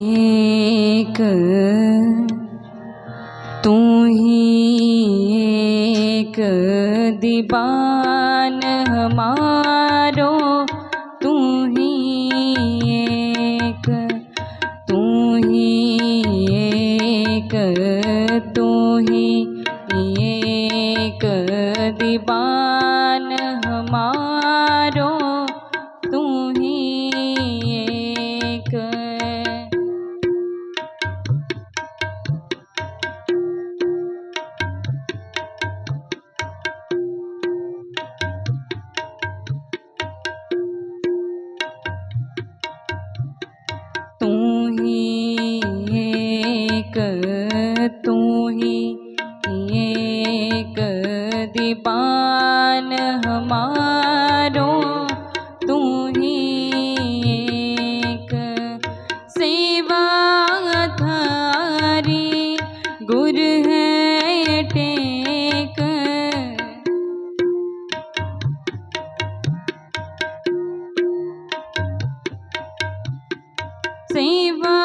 एक तू ही एक दीपा ही एक दीपान हमारो तू ही एक सेवा थारी गुर है टेक। सेवा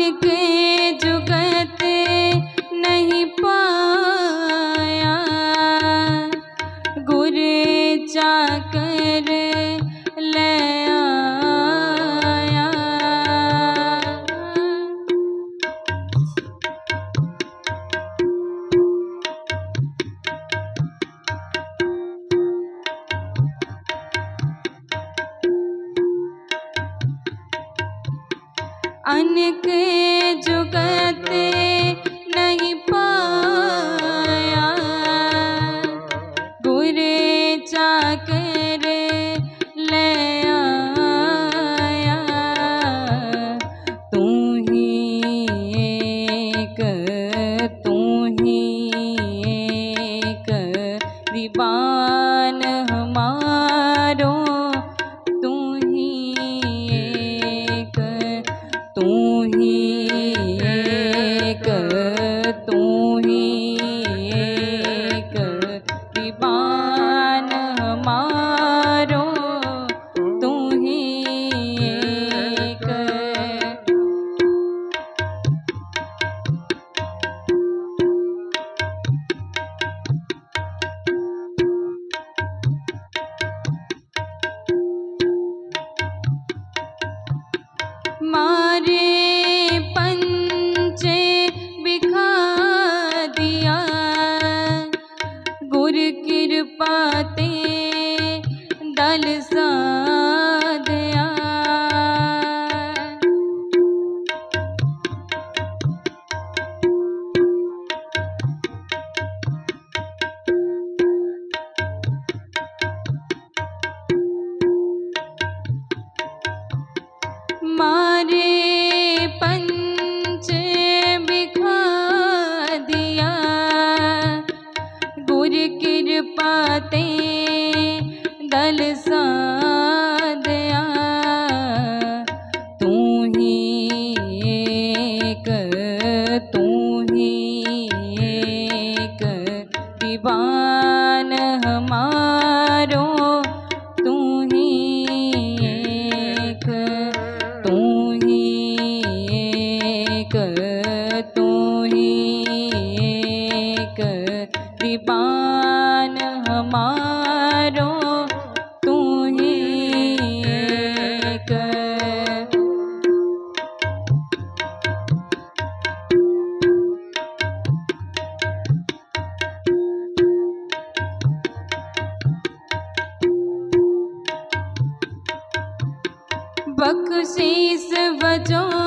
অনেকে अनके जुगते नहीं मान हमारो बख्शीस बजो।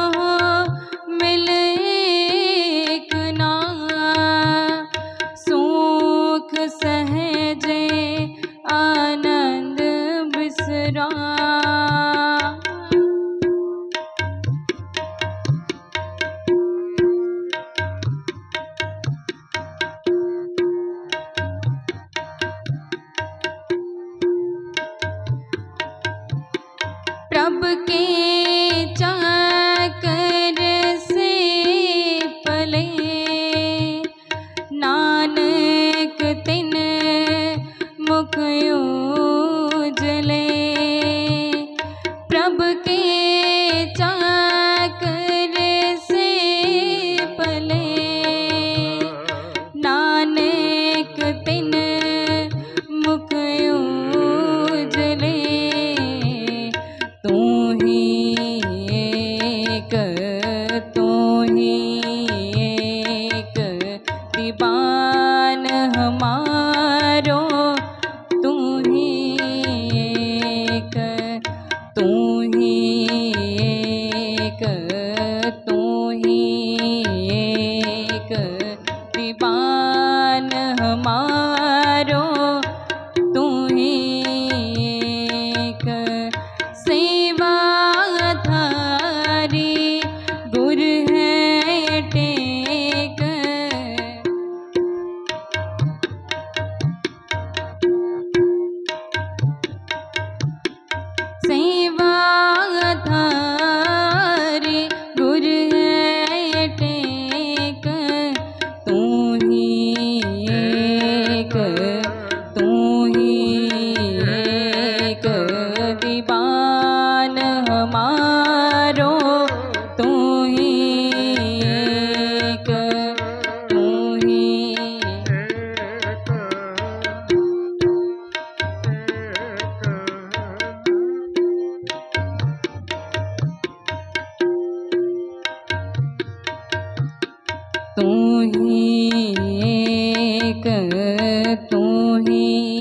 एक तू ही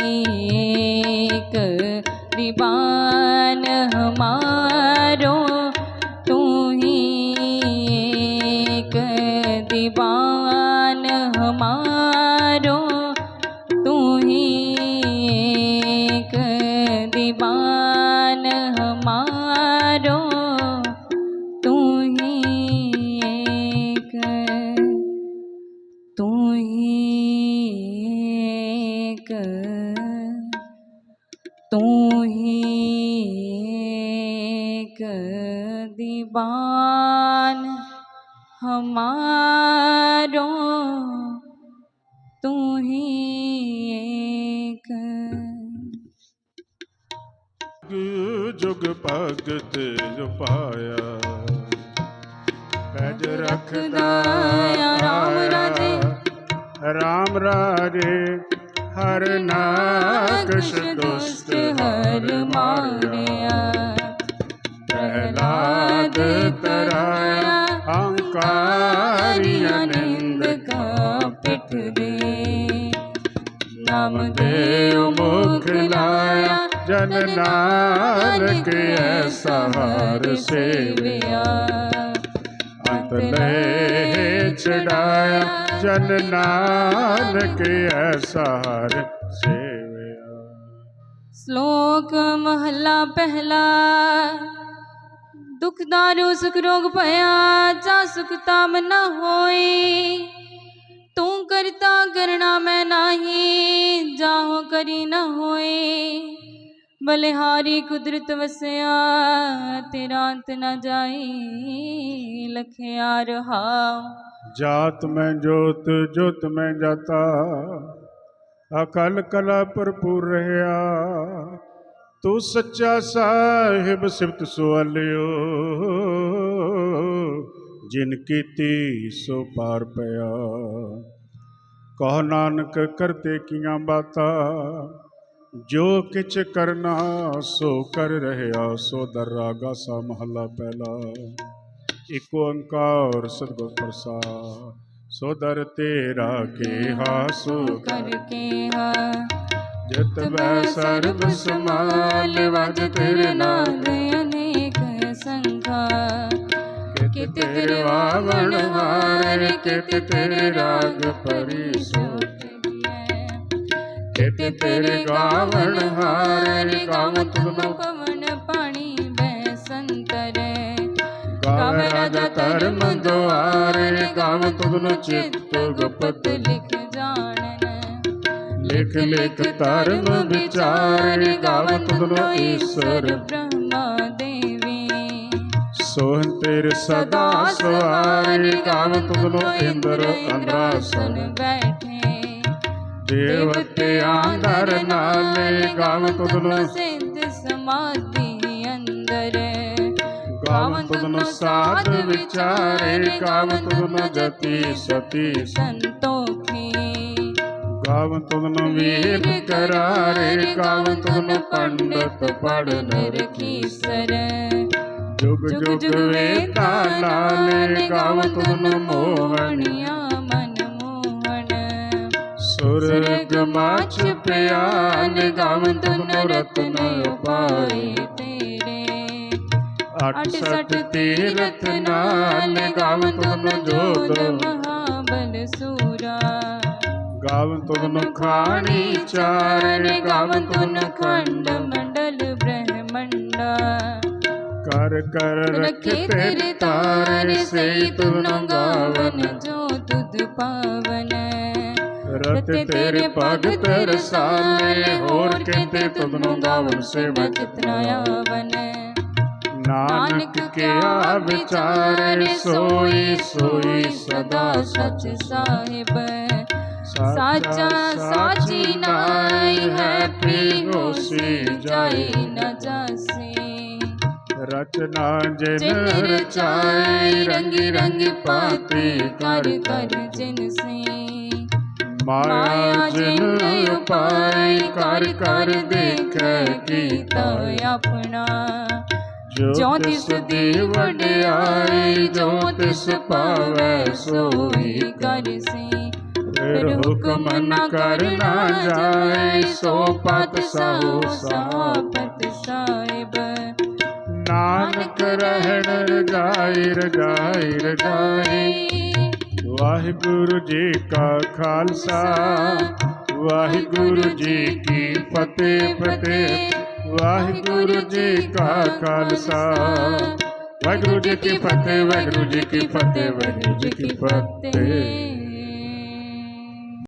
एक दीवान हमारो तू ही एक दीवान हमारो। दीवान हमारो तू ही एक। जुग पग जो पाया पैज रखदा राम राजे। राम राजे हर नाकश दुष्ट हर मारिया। प्रहलाद तराया अहंकारिया निंद का पिठ दे। नाम देव मुख लाया जन नानक ऐसा हर सेविया अंत ले चढ़ाया जन नानक ऐसा हर श्लोक महला पहला ਦੁਖ ਦਾਰੂ ਸੁਖ ਰੋਗ ਭਇਆ, ਜਾ ਸੁਖ ਤਾਮ ਨ ਹੋਏ। ਤੂੰ ਕਰਤਾ ਕਰਣਾ ਮੈਂ ਨਾਹੀ, ਜਾਹੋ ਕਰੀ ਨ ਹੋਏ। ਬਲਿਹਾਰੀ ਕੁਦਰਤ ਵਸਿਆ, ਤੇਰਾ ਅੰਤ ਨ ਜਾਏ, ਲਖਿਆ ਰਹਾ ਜਾਤ ਮੈਂ ਜੋਤ ਜੋਤ ਮੈਂ ਜਾਤਾ, ਅਕਲ ਕਲਾ ਭਰਪੂਰ ਰਹਾ तू सच्चा साहिब सिफत सुअलो जिनकी ती सो पार पया। कह नानक, करते किया बात? जो किच करना, सो कर रहे सो दर्रा गा सा महला पहला इको अंकार, सदगुर प्रसाद, सो दर तेरा के हा सो करके हा ਜਿਤ ਬੈ ਸਰਬ ਸਮਾਲ ਵਜ ਤੇਰੇ ਨਾਮ ਅਨੇਕ ਸੰਖਾ। ਕਿਤ ਤੇਰੇ ਵਾਵਣ ਹਾਰ ਕਿਤ ਤੇਰੇ ਰਾਗ ਪਰੀ ਕਿਤ ਤੇਰੇ ਗਾਵਣ ਹਾਰ ਗਾਵ ਤੁਮ ਪਵਨ ਪਾਣੀ ਬੈ ਸੰਤਰੇ। ਗਾਵ ਰਾਜਾ ਧਰਮ ਦੁਆਰ ਗਾਵ ਤੁਮ ਚਿਤ ਗੁਪਤ ਲਿਖੇ ਲਿਖ ਲਿਖ ਧਰਮ ਵਿਚਾਰ ਗਾਵਨ ਤੁਧਨੋ ਈਸ਼ਵਰ ਬ੍ਰਹਮਾ ਦੇਵੀ। ਸੋਹਨ ਤੇਰੇ ਸਦਾ ਸਵਾਰ ਗਾਵਨ ਤੁਧਨੋ ਇੰਦਰ ਅੰਦਰਾਸਨ ਬੈਠੇ। ਦੇਵਤੇ ਆਂਦਰ ਨਾਲੇ ਗਾਵਨ ਤੁਧਨੋ ਸਿੱਧ ਸਮਾਧੀ ਅੰਦਰ। ਗਾਵਨ ਤੁਧਨੋ ਸਾਧ ਵਿਚਾਰੇ ਗਾਵਨ ਤੁਧਨੋ ਜਤੀ ਸਤੀ। ਸੰਤੋਖੀ गाव तुम वीर करारे गाव तुम पंडित पढ़ नर की सर। जुग जुग वे लाले गाव तुम मोहनिया मन मोहन। सुरग माछ प्याल गाव तुम रत्न पाए तेरे। अठ सठ तीरथ नाल गाव तुम जोग महाबल सूरा। ਗਾਵਨ ਤੁਧਨੋ ਖਾਣੀ ਚਾਰਨ ਗਾਵਨ ਤੁਧਨੋ ਖੰਡ ਮੰਡਲ ਬ੍ਰਹਮੰਡਾ ਕਰ ਕਰ ਰਖੇ ਤੇਰੇ ਤਾਰਨ ਸੇ ਤੁਧਨੋ ਗਾਵਨ ਜੋ ਤੁਧ ਪਾਵਨ। ਰਤ ਤੇਰੇ ਭਗਤ ਰਸਾਲੇ ਹੋਰ ਕਿਤੇ ਤੁਧਨੋ ਗਾਵਨ ਸੇਵਾ ਕਿਤਨਾ ਆਵਨ। ਨਾਨਕ ਕਿਆ ਵਿਚਾਰ ਸੋਈ ਸੋਈ ਸਦਾ ਸਚ ਸਾਹਿਬ। साचा साची नाई है पी होसी जाई न जासी। रचना जिन रचाई रंगी रंग पाती कर कर। जिनसे माया जिन उपाय कर कर देख गीता अपना। ज्योतिष दी वडियाई ज्योतिष पावे सोई कर सी। फिर हुक्म न करना जाए, सो पत सो सापत साहिब। नानक रहण रजाई रजाई जाए वाहिगुरु जी का खालसा, वाहिगुरु जी की फतेह फतेह। वाहिगुरु जी का खालसा, वाहिगुरु जी की फतेह, वाहिगुरु जी की फतेह, वाहिगुरु जी की फतेह।